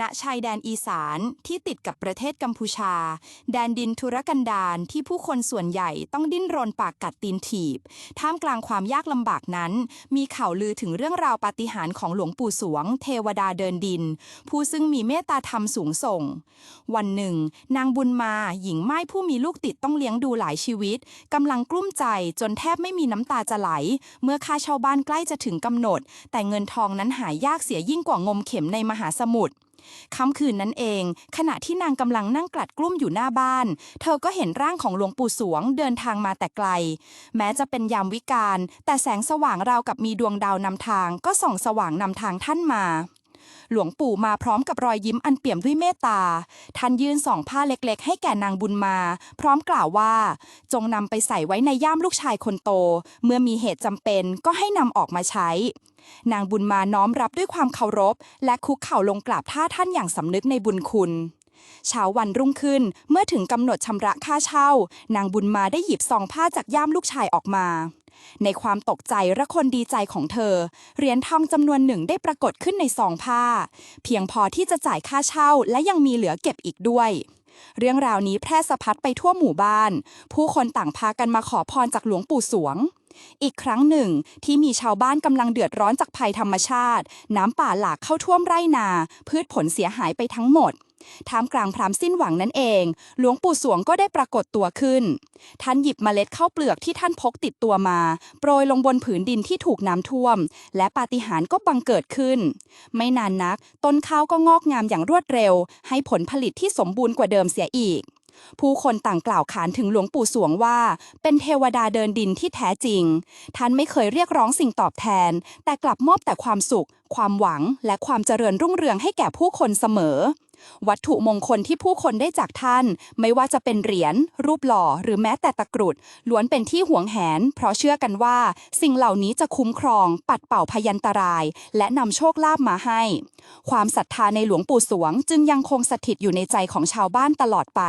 ณชายแดนอีสานที่ติดกับประเทศกัมพูชา แดนดินทุรกันดารที่ผู้คนส่วนใหญ่ต้องดิ้นรนปากกัดตีนถีบ ท่ามกลางความยากลำบากนั้น มีข่าวลือถึงเรื่องราวปาฏิหาริย์ของหลวงปู่สวง เทวดาเดินดิน ผู้ซึ่งมีเมตตาธรรมสูงส่ง วันหนึ่ง นางบุญมาหญิงไม้ผู้มีลูกติดต้องเลี้ยงดูหลายชีวิตกำลังกลุ้มใจจนแทบไม่มีน้ำตาจะไหล เมื่อค่าเช่าบ้านใกล้จะถึงกำหนด แต่เงินทองนั้นหายากเสียยิ่งกว่างมเข็มในมหาสมุทร ค่ำคืนนั้นเอง ขณะที่นางกำลังนั่งกลัดกลุ้มอยู่หน้าบ้าน เธอก็เห็นร่างของหลวงปู่สวงเดินทางมาแต่ไกล แม้จะเป็นยามวิกาลแต่แสงสว่างราวกับมีดวงดาวนำทาง ก็ส่องสว่างนำทางท่านมา หลวงปู่มาพร้อมกับรอยยิ้มอันเปี่ยมด้วยเมตตา ท่านยื่นสองผ้าเล็กๆ ให้แก่นางบุญมา พร้อมกล่าวว่า จงนำไปใส่ไว้ในย่ามลูกชายคนโต เมื่อมีเหตุจำเป็นก็ให้นำออกมาใช้ นางบุญมาน้อมรับด้วยความเคารพ และคุกเข่าลงกราบท่าท่านอย่างสำนึกในบุญคุณ เช้าวันรุ่งขึ้น เมื่อถึงกำหนดชำระค่าเช่า นางบุญมาได้หยิบซองผ้าจากย่ามลูกชายออกมา ในความตกใจและคนดีใจของเธอ เหรียญทองจำนวนหนึ่งได้ปรากฏขึ้นในซองผ้า เพียงพอที่จะจ่ายค่าเช่า และยังมีเหลือเก็บอีกด้วยเรื่องราวนี้แพร่สะพัดไปทั่วหมู่บ้าน ผู้คนต่างพากันมาขอพรจากหลวงปู่สวง อีกครั้งหนึ่งที่มีชาวบ้านกำลังเดือดร้อนจากภัยธรรมชาติ น้ำป่าหลากเข้าท่วมไร่นา พืชผลเสียหายไปทั้งหมด ท่ามกลางพรามสิ้นหวังนั่นเอง หลวงปู่สวงก็ได้ปรากฏตัวขึ้น ท่านหยิบเมล็ดข้าวเปลือกที่ท่านพกติดตัวมา โปรยลงบนผืนดินที่ถูกน้ำท่วม และปาฏิหาริย์ก็บังเกิดขึ้น ไม่นานนัก ต้นข้าวก็งอกงามอย่างรวดเร็ว ให้ผลผลิตที่สมบูรณ์กว่าเดิมเสียอีกผู้คนต่างกล่าวขานถึงหลวงปู่สวงว่า เป็นเทวดาเดินดินที่แท้จริง ท่านไม่เคยเรียกร้องสิ่งตอบแทน แต่กลับมอบแต่ความสุข ความหวัง และความเจริญรุ่งเรืองให้แก่ผู้คนเสมอ วัตถุมงคลที่ผู้คนได้จากท่าน ไม่ว่าจะเป็นเหรียญ รูปหล่อ หรือแม้แต่ตะกรุด ล้วนเป็นที่หวงแหน เพราะเชื่อกันว่า สิ่งเหล่านี้จะคุ้มครอง ปัดเป่าพยันตราย และนำโชคลาภมาให้ ความศรัทธาในหลวงปู่สวง จึงยังคงสถิตอยู่ในใจของชาวบ้านตลอดไป